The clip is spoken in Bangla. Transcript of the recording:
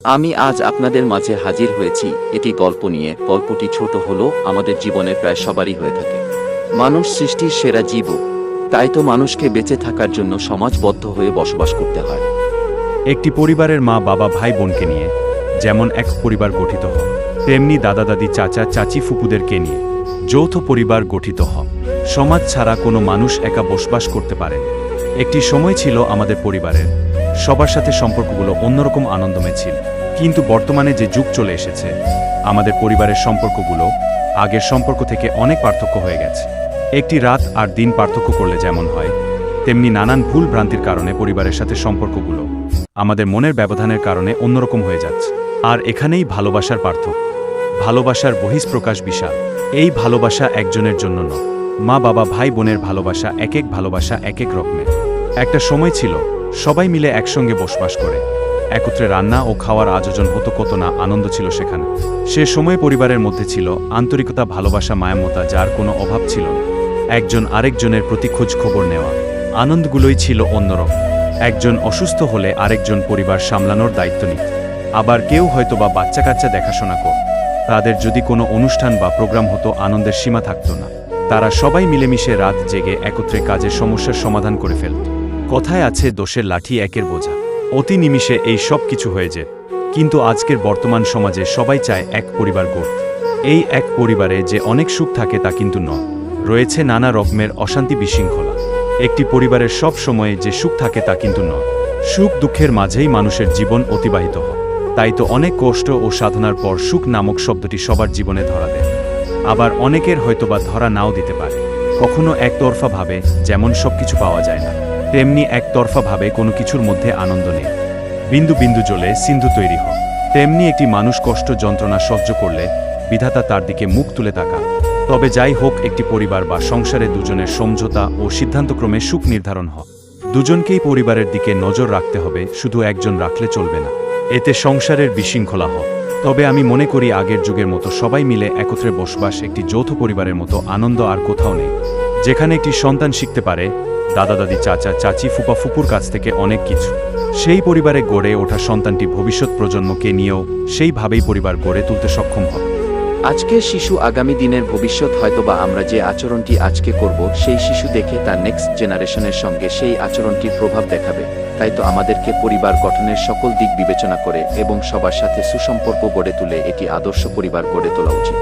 আমি আজ আপনাদের মাঝে হাজির হয়েছি। এটি গল্প নিয়ে। গল্পটি ছোট হলেও আমাদের জীবনে প্রায় সবারই হয়ে থাকে। মানুষ সৃষ্টির সেরা জীব। তাই তো মানুষকে বেঁচে থাকার জন্য সমাজবদ্ধ হয়ে বসবাস করতে হয়। একটি পরিবারের মা, বাবা, ভাই, বোনকে নিয়ে, যেমন এক পরিবার গঠিত হয় তেমনি দাদা, দাদি, চাচা, চাচি, ফুপুদেরকে নিয়ে যৌথ পরিবার গঠিত হয় সমাজ ছাড়া কোনো মানুষ একা বসবাস করতে পারে। একটি সময় ছিল আমাদের পরিবারের সবার সাথে সম্পর্কগুলো অন্যরকম আনন্দময় ছিল। কিন্তু বর্তমানে যে যুগ চলে এসেছে, আমাদের পরিবারের সম্পর্কগুলো আগের সম্পর্ক থেকে অনেক পার্থক্য হয়ে গেছে। একটি রাত আর দিন পার্থক্য করলে যেমন হয়, তেমনি নানান ভুল ভ্রান্তির কারণে পরিবারের সাথে সম্পর্কগুলো আমাদের মনের ব্যবধানের কারণে অন্যরকম হয়ে যাচ্ছে। আর এখানেই ভালোবাসার পার্থক্য। ভালোবাসার বহিঃপ্রকাশ বিশাল। এই ভালোবাসা একজনের জন্য নয়। মা বাবা ভাই বোনের ভালোবাসা এক এক ভালোবাসা এক এক রকমের। একটা সময় ছিল, সবাই মিলে একসঙ্গে বসবাস করে। একত্রে রান্না ও খাওয়ার আয়োজন হতো কত না আনন্দ ছিল সেখানে। সে সময় পরিবারের মধ্যে ছিল আন্তরিকতা, ভালোবাসা, মায়ামতা, যার কোনো অভাব ছিল একজন আরেকজনের প্রতি খোঁজ খবর নেওয়া। আনন্দগুলোই ছিল অন্যরকম। একজন অসুস্থ হলে আরেকজন পরিবার সামলানোর দায়িত্ব নিত। আবার কেউ হয়তো বা বাচ্চা কাচ্চা দেখাশোনা কর তাদের যদি কোনো অনুষ্ঠান বা প্রোগ্রাম হতো, আনন্দের সীমা থাকতো না। তারা সবাই মিলেমিশে রাত জেগে একত্রে কাজের সমস্যার সমাধান করে ফেলত। কথায় আছে দোষের লাঠি একের বোঝা। অতি নিমিষে এই সব কিছু হয়ে যে কিন্তু আজকের বর্তমান সমাজে সবাই চায় এক পরিবার গড়তে এই এক পরিবারে যে অনেক সুখ থাকে তা কিন্তু নয়। রয়েছে নানা রকমের অশান্তি বিশৃঙ্খলা। একটি পরিবারের সব সময়ে যে সুখ থাকে তা কিন্তু নয়। সুখ দুঃখের মাঝেই মানুষের জীবন অতিবাহিত হয়। তাই তো অনেক কষ্ট ও সাধনার পর সুখ নামক শব্দটি সবার জীবনে ধরা দেয়। আবার অনেকের হয়তোবা ধরা নাও দিতে পারে। কখনো একতরফা ভাবে যেমন সবকিছু পাওয়া যায় না। তেমনি একতরফা ভাবে কোনো কিছুর মধ্যে আনন্দ নেই। বিন্দু বিন্দু জ্বলে সিন্ধু তৈরি হয়। তেমনি একটি মানুষ কষ্ট যন্ত্রণা সহ্য করলে বিধাতা তার দিকে মুখ তুলে তাকা তবে যাই হোক, একটি পরিবার বা সংসারে দুজনের সমঝোতা ও সিদ্ধান্তক্রমে সুখ নির্ধারণ হয়। দুজনকেই পরিবারের দিকে নজর রাখতে হবে, শুধু একজন রাখলে চলবে না। এতে সংসারের বিশৃঙ্খলা হয়। তবে আমি মনে করি আগের যুগের মতো সবাই মিলে একত্রে বসবাস একটি যৌথ পরিবারের মতো আনন্দ আর কোথাও নেই। যেখানে একটি সন্তান শিখতে পারে দাদা দাদি চাচা, চাচি ফুপা ফুপুর কাছ থেকে অনেক কিছু। সেই পরিবারে গড়ে ওঠা সন্তানটি ভবিষ্যৎ প্রজন্মকে নিয়েও সেইভাবেই পরিবার গড়ে তুলতে সক্ষম হবে। আজকের শিশু আগামী দিনের ভবিষ্যৎ হয়তোবা আমরা যে আচরণটি আজকে করব, সেই শিশু দেখে তার নেক্সট জেনারেশনের সঙ্গে সেই আচরণটির প্রভাব দেখাবে। তাই তো আমাদেরকে পরিবার গঠনের সকল দিক বিবেচনা করে এবং সবার সাথে সুসম্পর্ক গড়ে তুলে এটি আদর্শ পরিবার গড়ে তোলা উচিত।